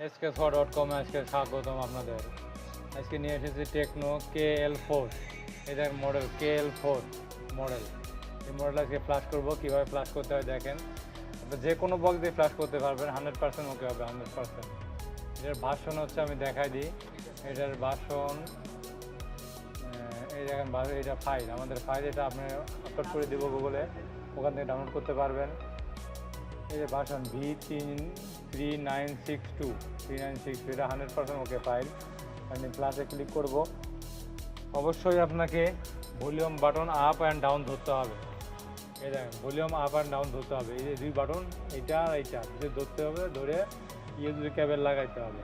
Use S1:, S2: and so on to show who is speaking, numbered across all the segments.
S1: SK ছ dot কমে আজকে স্বাগতম আপনাদের। আজকে নিয়ে এসেছি টেকনো কে এল ফোর এটার model K L four model এই মডেল আজকে ফ্লাশ করব, কীভাবে ফ্লাশ করতে হয় দেখেন। আপনি যে কোনো বক্স দিয়ে ফ্লাশ করতে পারবেন হান্ড্রেড পার্সেন্ট ওকে হবে হান্ড্রেড পার্সেন্ট এটার ভাষণ হচ্ছে আমি দেখাই দিই। এটার ভাষণ এই দেখেন এটা ফাইল আমাদের ফাইল এটা আপনি আপলোড করে দেবো গুগলে ওখান থেকে ডাউনলোড করতে পারবেন। এই যে ভাষণ ভি তিন three nine six two three nine six এটা হান্ড্রেড পার্সেন্ট ওকে ফাইল আমি প্লাসে ক্লিক করব। অবশ্যই আপনাকে volume button up and down ধরতে হবে। এই দেখেন ভলিউম আপ অ্যান্ড ডাউন ধরতে হবে। এই যে দুই বাটন এইটা আর এইটা, দুটো ধরতে হবে, ধরে ইউএসবি কেবল লাগাইতে হবে।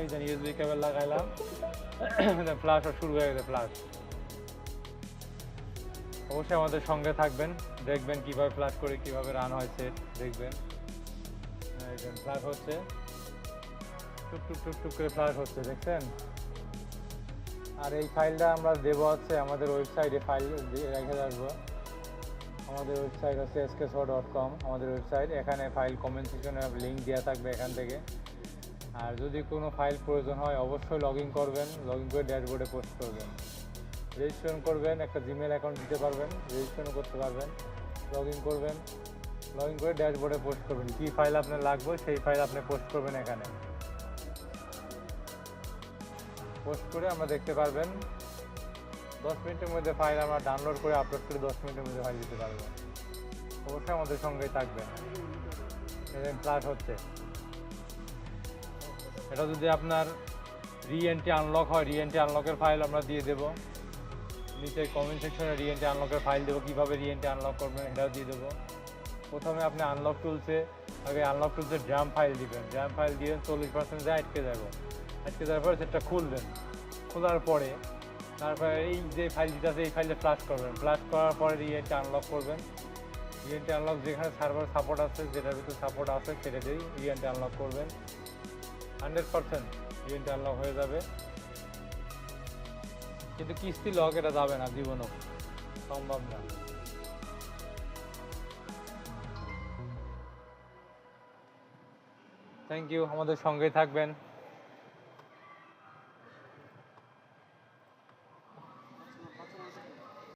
S1: এই যে ইউএসবি কেবল লাগাইলাম। ফ্লাশ শুরু হয়ে গেছে ফ্লাশ অবশ্যই আমাদের সঙ্গে থাকবেন। দেখবেন কীভাবে ফ্লাশ করে, কীভাবে রান হয়েছে, দেখবেন। ফ্লাশ হচ্ছে। টুক টুক টুক করে ফ্লাশ হচ্ছে, দেখছেন? আর এই ফাইলটা আমরা দেবো হচ্ছে আমাদের ওয়েবসাইটে ফাইল রেখে রাখব। আমাদের ওয়েবসাইট হচ্ছে এসকেসো ডট কম আমাদের ওয়েবসাইট এখানে ফাইল কমেন্ট লিঙ্ক দেওয়া থাকবে এখান থেকে। আর যদি কোনো ফাইল প্রয়োজন হয়, অবশ্যই লগ ইন করবেন লগ ইন করে ড্যাশবোর্ডে পোস্ট করবেন। রেজিস্ট্রেশন করবেন, একটা জিমেল অ্যাকাউন্ট দিতে পারবেন রেজিস্ট্রেশন করতে পারবেন লগ ইন করবেন লগ ইন করে ড্যাশবোর্ডে পোস্ট করবেন। কী ফাইল আপনার লাগবে, সেই ফাইল আপনি পোস্ট করবেন এখানে। পোস্ট করে আমরা দেখতে পারবেন, দশ মিনিটের মধ্যে ফাইল আমরা ডাউনলোড করে আপলোড করে দশ মিনিটের মধ্যে ফাইল দিতে পারব। অবশ্যই আমাদের সঙ্গেই থাকবেন। ফ্লাশ হচ্ছে। এটা যদি আপনার রি রিএনটি আনলক হয় রি রিএনটি আনলকের ফাইল আমরা দিয়ে দেবো। নিচে কমেন্ট সেকশনে রিএনটি আনলকের ফাইল দেবো, কীভাবে রিএনটি আনলক করবেন এটাও দিয়ে দেবো। প্রথমে আপনি আনলক টুলসে আগে আনলক টুলসে ড্রাম ফাইল দিবেন। ড্রাম ফাইল দিয়ে চল্লিশ পার্সেন্ট যায় আটকে যাব। আটকে যাওয়ার পরে সেটা খুলবেন। খোলার পরে, তারপরে এই যে ফাইল দিতে আছে, এই ফাইলটা ফ্লাশ করবেন। ফ্লাশ করার পরে রিএনটি আনলক করবেন। রিএনটি আনলক যেখানে সার্ভার সাপোর্ট আছে, যেটার ভিতরে সাপোর্ট আছে, সেটা দিয়েই রিএনটি আনলক করবেন। হান্ড্রেড পার্সেন্ট রিএনটি আনলক হয়ে যাবে। কিন্তু কিস্তি লক এটা যাবে না জীবনও। সম্ভব না। থ্যাংক ইউ আমাদের সঙ্গে থাকবেন।